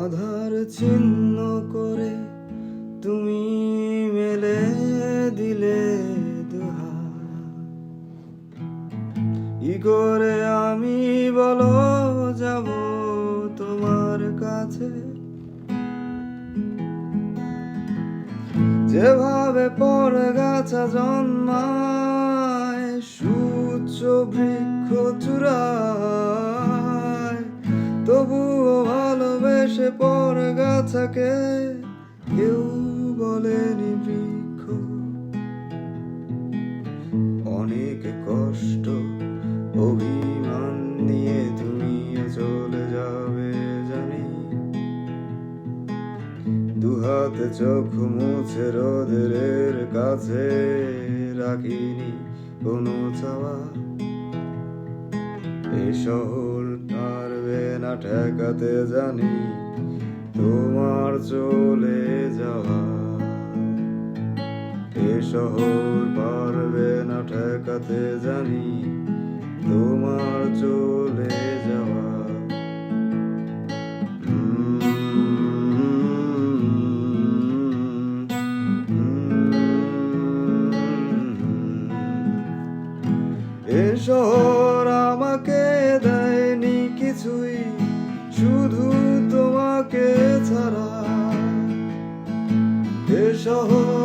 আধার ছিন্ন করে তুমি মেলে দিলে কি করে আমি বলো, যাব তোমার কাছে। যেভাবে পর গাছা জন্মায় সূর্য বৃক্ষ চূড়ায় ভালোবেসে পর গাছাকে, কেউ বলেনি বৃক্ষ। অনেক কষ্ট, অভিমান নিয়ে তুমি চলে যাবে জানি। দুহাতে চোখ মুছে রোদের কাছে রাখিনি কোনো চাওয়া। এ শহর পারবে না ঠেকাতে জানি। তোমার চলে যাওয়া। এ শহর পারবে না ঠেকাতে জানি তোমার চলে যাওয়া। এ শহর এ